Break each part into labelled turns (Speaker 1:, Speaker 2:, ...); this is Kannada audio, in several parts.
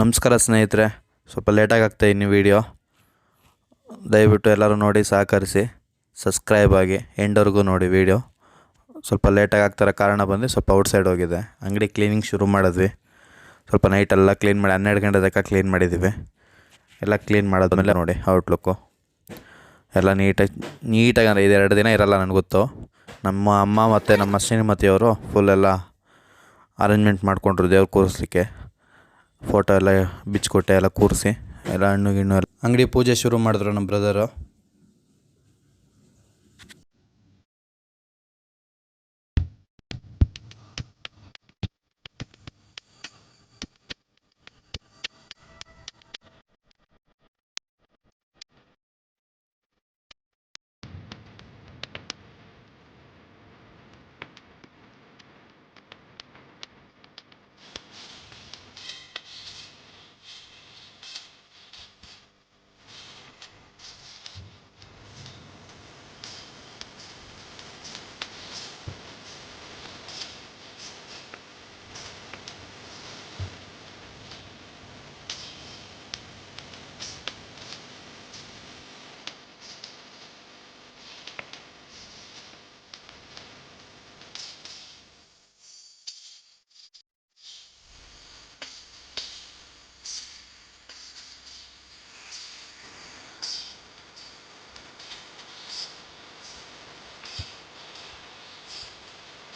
Speaker 1: ನಮಸ್ಕಾರ ಸ್ನೇಹಿತರೆ, ಸ್ವಲ್ಪ ಲೇಟಾಗಿ ಆಗ್ತಾ ಇನ್ನು ವೀಡಿಯೋ ದಯವಿಟ್ಟು ಎಲ್ಲರೂ ನೋಡಿ, ಸಹಕರಿಸಿ ಸಬ್ಸ್ಕ್ರೈಬ್ ಆಗಿ, ಎಂಡವರೆಗೂ ನೋಡಿ ವೀಡಿಯೋ ಸ್ವಲ್ಪ ಲೇಟಾಗಿ ಆಗ್ತಾರೆ ಕಾರಣ ಬಂದು ಸ್ವಲ್ಪ ಔಟ್ಸೈಡ್ ಹೋಗಿದೆ. ಅಂಗಡಿ ಕ್ಲೀನಿಂಗ್ ಶುರು ಮಾಡಿದ್ವಿ. ಸ್ವಲ್ಪ ನೈಟೆಲ್ಲ ಕ್ಲೀನ್ ಮಾಡಿ, ಹನ್ನೆರಡು ಗಂಟೆ ತನಕ ಕ್ಲೀನ್ ಮಾಡಿದ್ದೀವಿ. ಎಲ್ಲ ಕ್ಲೀನ್ ಮಾಡಾದ್ಮೇಲೆ ನೋಡಿ ಔಟ್ಲುಕ್ಕು ಎಲ್ಲ ನೀಟಾಗಿ ನೀಟಾಗಿ ಅಂದರೆ ಇದು ಎರಡು ದಿನ ಇರಲ್ಲ ನನಗೆ ಗೊತ್ತು. ನಮ್ಮ ಅಮ್ಮ ಮತ್ತು ನಮ್ಮ ಶ್ರೀಮತಿಯವರು ಫುಲ್ ಎಲ್ಲ ಅರೇಂಜ್ಮೆಂಟ್ ಮಾಡಿಕೊಂಡ್ರು ದೇವ್ರು ಕೂರಿಸ್ಲಿಕ್ಕೆ. ಫೋಟೋ ಎಲ್ಲ ಬಿಚ್ಚಿಕೊಟ್ಟೆ ಎಲ್ಲ ಕೂರಿಸಿ ಎಲ್ಲ ಹಣ್ಣು ಗಿಣ್ಣು ಅಂಗಡಿ ಪೂಜೆ ಶುರು ಮಾಡಿದ್ರು ನಮ್ಮ ಬ್ರದರು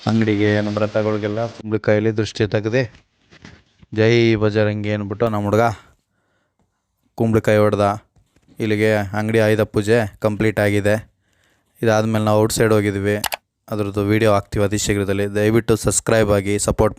Speaker 1: ಅಂಗಡಿಗೆ ನಮ್ಮ ರಥಗಳಿಗೆಲ್ಲ ಕುಂಬಳಕಾಯಲ್ಲಿ ದೃಷ್ಟಿ ತೆಗೆದು ಜೈ ಬಜರಂಗಿ ಅಂದ್ಬಿಟ್ಟು ನಮ್ಮ ಹುಡುಗ ಕುಂಬಳಕಾಯಿ ಹೊಡೆದ. ಇಲ್ಲಿಗೆ ಅಂಗಡಿ ಆಯುಧ ಪೂಜೆ ಕಂಪ್ಲೀಟ್ ಆಗಿದೆ. ಇದಾದಮೇಲೆ ನಾವು ಔಟ್ಸೈಡ್ ಹೋಗಿದ್ವಿ. ಅದ್ರದ್ದು ವೀಡಿಯೋ ಹಾಕ್ತೀವಿ ಅತಿ ಶೀಘ್ರದಲ್ಲಿ. ದಯವಿಟ್ಟು ಸಬ್ಸ್ಕ್ರೈಬ್ ಆಗಿ ಸಪೋರ್ಟ್